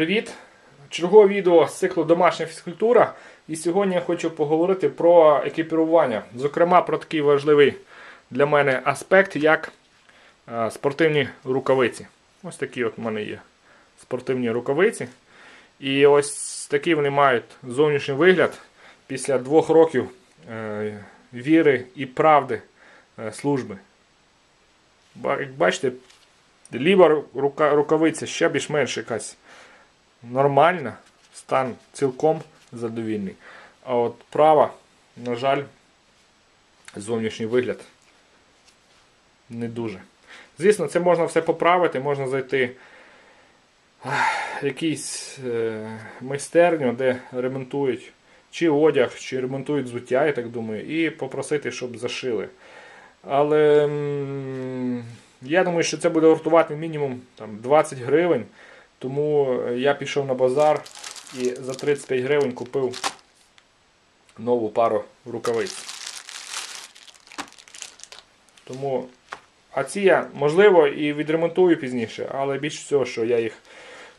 Привіт! Чергове відео з циклу Домашня фізкультура. І сьогодні я хочу поговорити про екіпірування. Зокрема, про такий важливий для мене аспект, як е, спортивні рукавиці. Ось такі от в мене є спортивні рукавиці. І ось такий вони мають зовнішній вигляд після двох років е, віри і правди е, служби. Як бачите, ліва рука, рукавиця ще більш-менш якась нормальна, стан цілком задовільний. А от права, на жаль, зовнішній вигляд не дуже. Звісно, це можна все поправити, можна зайти в якийсь е, майстерню, де ремонтують чи одяг, чи ремонтують взуття, я так думаю, і попросити, щоб зашили. Але я думаю, що це буде вартувати мінімум там, 20 гривень. Тому я пішов на базар і за 35 гривень купив нову пару рукавиць. Тому, а ці я, можливо, і відремонтую пізніше, але більш всього, що я їх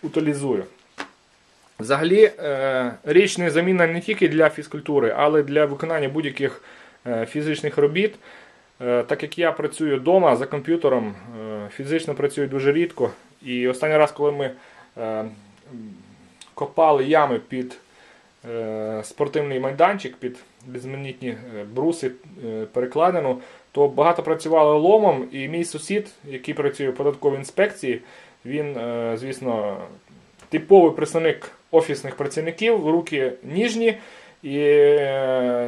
утилізую. Взагалі, е, річ не замінна не тільки для фізкультури, але для виконання будь-яких е, фізичних робіт. Е, Так як я працюю вдома за комп'ютером, е, фізично працюю дуже рідко. І останній раз, коли ми е, копали ями під спортивний майданчик, під різноманітні бруси, перекладину, то багато працювали ломом, і мій сусід, який працює в податковій інспекції, він, звісно, типовий представник офісних працівників, руки ніжні. І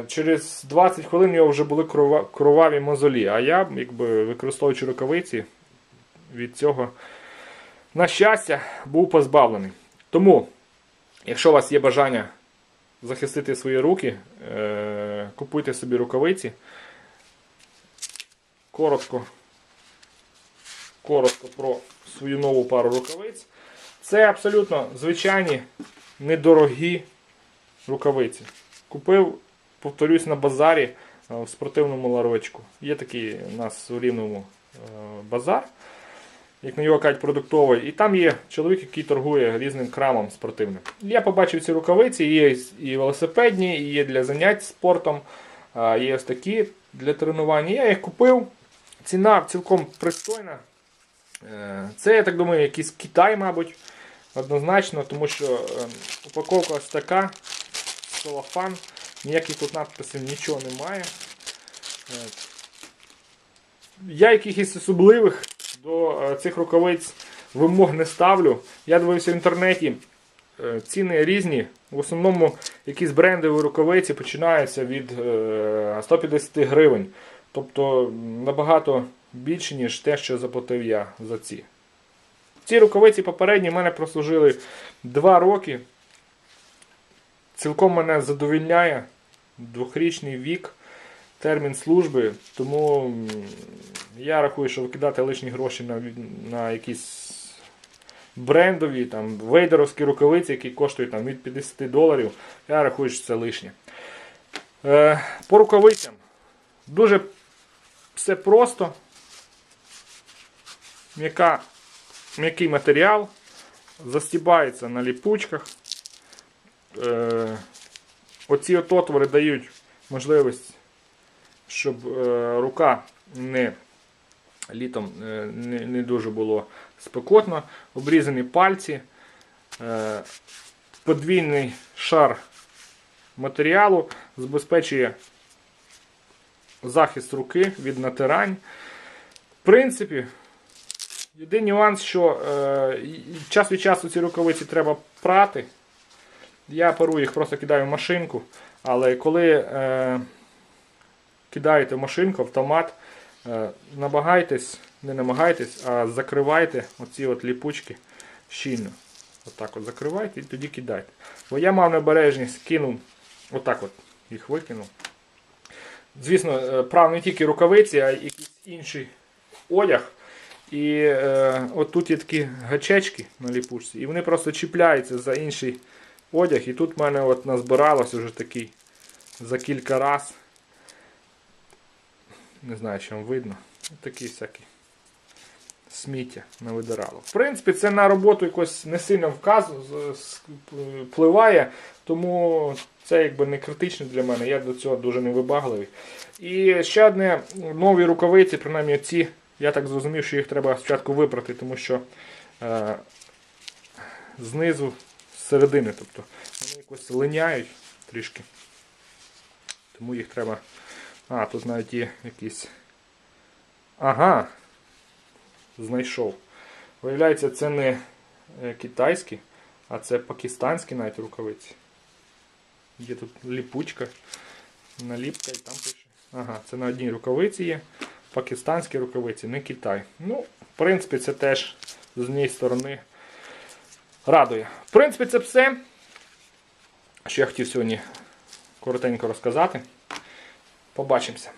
через 20 хвилин у нього вже були кроваві мозолі. А я, якби використовуючи рукавиці, від цього, на щастя, був позбавлений. Тому, якщо у вас є бажання захистити свої руки, е, купуйте собі рукавиці. Коротко, коротко про свою нову пару рукавиць. Це абсолютно звичайні, недорогі рукавиці. Купив, повторюсь, на базарі е, в спортивному ларочку. Є такий у нас у рівному е, базар, як на його кажуть, продуктовий. І там є чоловік, який торгує різним крамом спортивним. Я побачив ці рукавиці, є і велосипедні, і є для занять спортом, є ось такі для тренування. Я їх купив. Ціна цілком пристойна. Е, Це, я так думаю, якийсь Китай, мабуть, однозначно, тому що е, упаковка ось така, целофан, ніяких тут надписів нічого немає. Е, Я якихось особливих до е, цих рукавиць вимог не ставлю. Я дивився в інтернеті. е, Ціни різні. В основному якісь брендові рукавиці починаються від е, 150 гривень. Тобто набагато більше, ніж те, що заплатив я за ці. Ці рукавиці попередні в мене прослужили 2 роки. Цілком мене задовільняє двохрічний вік, термін служби, тому я рахую, що викидати лишні гроші на, на якісь брендові, там, вейдеровські рукавиці, які коштують там, від 50 доларів, я рахую, що це лишнє. Е, по рукавицям. Дуже все просто. М'яка, м'який матеріал, застібається на ліпучках. Е, оці от отвори дають можливість, щоб е, рука не літом е, не, не дуже було спекотно. Обрізані пальці, е, подвійний шар матеріалу забезпечує захист руки від натирань. В принципі, єдиний нюанс, що час від часу ці рукавиці треба прати. Я пару їх просто кидаю в машинку. Але коли е, кидаєте машинку, автомат, е, намагайтесь, не намагайтесь, а закривайте оці от ліпучки щільно. Отак от закривайте і тоді кидайте. Бо я мав небережність, кинув, отак от їх викинув. Звісно, е, прав не тільки рукавиці, а й якийсь інший одяг. І е, от є такі гачечки на ліпучці, і вони просто чіпляються за інший одяг. І тут в мене от назбиралось уже такий за кілька раз. Не знаю, чи вам видно. Такі всякі сміття не видирало. В принципі, це на роботу якось не сильно вказ... з- з- впливає, тому це якби не критично для мене. Я до цього дуже невибагливий. І ще одне нові рукавиці, принаймні ці, я так зрозумів, що їх треба спочатку випрати, тому що е, знизу, середини, тобто вони якось линяють трішки. Тому їх треба. А, тут навіть є якісь. Ага. Знайшов. Виявляється, це не е, китайські, а це пакистанські навіть рукавиці. Є тут ліпучка, наліпка і там пише. Ага, це на одній рукавиці є. Пакистанські рукавиці, не Китай. Ну, в принципі, це теж з однієї сторони радує. В принципі, це все, що я хотів сьогодні коротенько розказати. Побачимося.